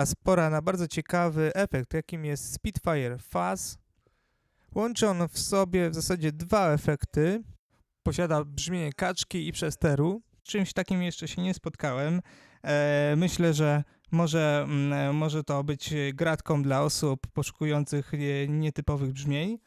Teraz pora na bardzo ciekawy efekt, jakim jest Spitfire Fuzz. Łączy on w sobie w zasadzie dwa efekty. Posiada brzmienie kaczki i przesteru. Czymś takim jeszcze się nie spotkałem. E, myślę, że może, mm, może to być gratką dla osób poszukujących e, nietypowych brzmień.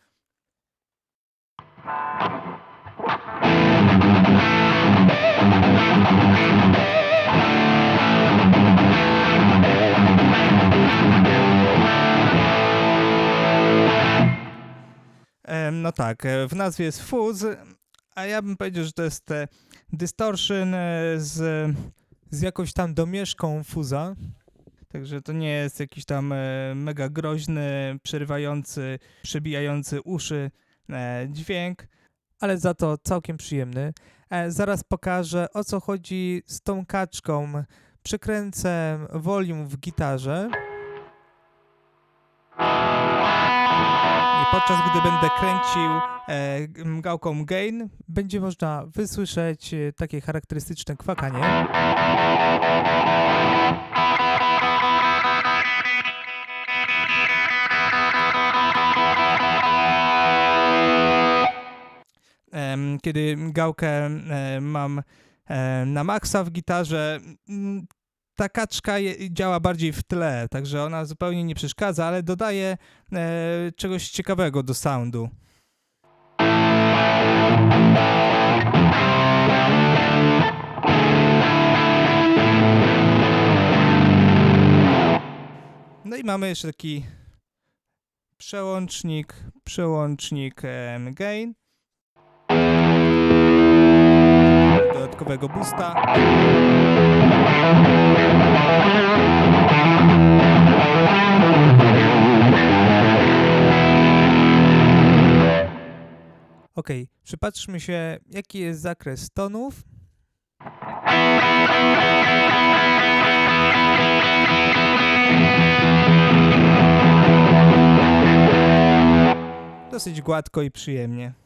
No tak, e, w nazwie jest fuzz, a ja bym powiedział, że to jest distortion e, z, z jakąś tam domieszką fuza. Także to nie jest jakiś tam e, mega groźny, przerywający, przebijający uszy dźwięk, ale za to całkiem przyjemny. Zaraz pokażę o co chodzi z tą kaczką. Przykręcę volume w gitarze. Podczas gdy będę kręcił e, gain, będzie można wysłyszeć e, takie charakterystyczne kwakanie. Kiedy gałkę e, mam e, na maksa w gitarze, ta kaczka je, działa bardziej w tle, także ona zupełnie nie przeszkadza, ale dodaje e, czegoś ciekawego do soundu. No i mamy jeszcze taki przełącznik, przełącznik gain. Dodatkowego boosta. Ok, przypatrzmy się, jaki jest zakres tonów. Dosyć gładko i przyjemnie.